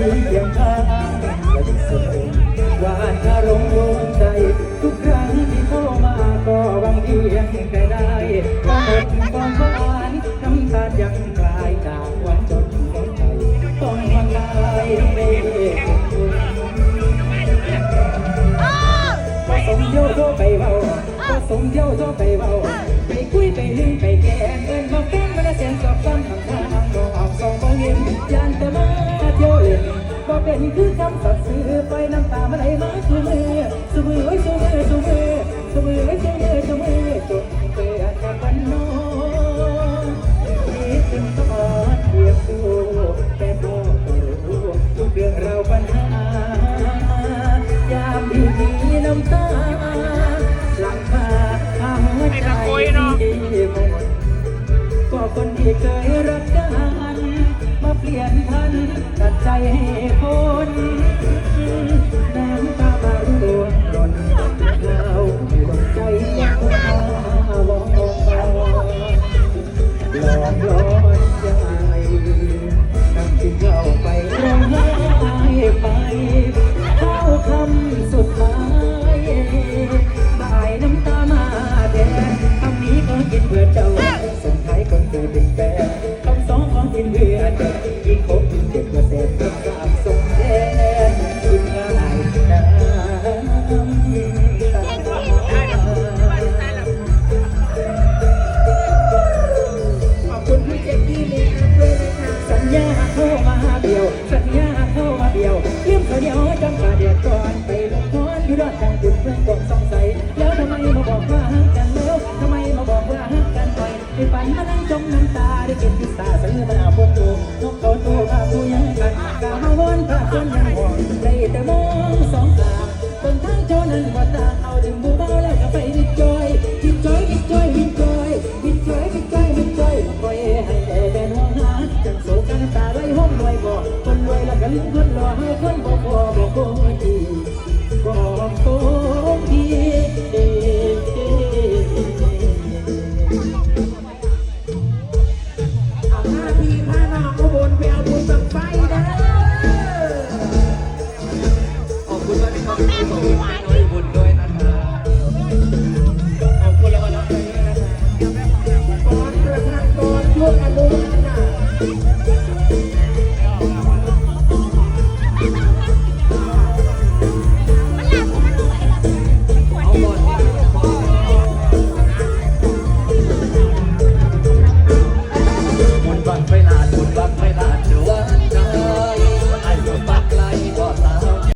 วังท่าทีเคียงข้างและที่สุดหวานอารมณ์วงใจทุกครั้งที่เข้ามาก็หวังเพียงแค่ได้ก็หมดความหวานน้ำตายังกลายจากหวานจนหัวใจต้องมาลายเร่ก็สมเดียวโทไปเบาก็สมเดียวโทไปเบาไปคุยไปลืมไปแกงเอินมาแกง เป็นคือคำสัตย์ซื่อไปน้ำตามาไหลมาสู่มือสู่มือไว้สู่มือสู่มือสู่มือไว้สู่มือสู่มือ เจ้าอีกคบเจ็บเพื่อเสพเพื่อสามส่งแทนกินง่ายน้ำขอบคุณพี่เจคกี้ลีครับด้วยนะคะสัญญาเข้ามาเดียว สัญญาเข้ามาเดียวเลี้ยมเขาเหนียวจำปาเดียดก่อนไปลงทอนอยู่รอดกลางกุดเพื่อนกดสงสัยแล้วทำไมมาบอกว่าฮักกันแล้วทำไมมาบอกว่าฮักกันต่อยในฝันมานั่งจมน้ำตาได้เกินพิซซ่าซื้อมาเอาบนตัว ลืมคนรอให้คนบอกพอบอกพอดีบอกตรงดีเอาหน้าพี่พาน้องก็ไปเอาบุญบังไฟนะขอบคุณมากที่เข้ามา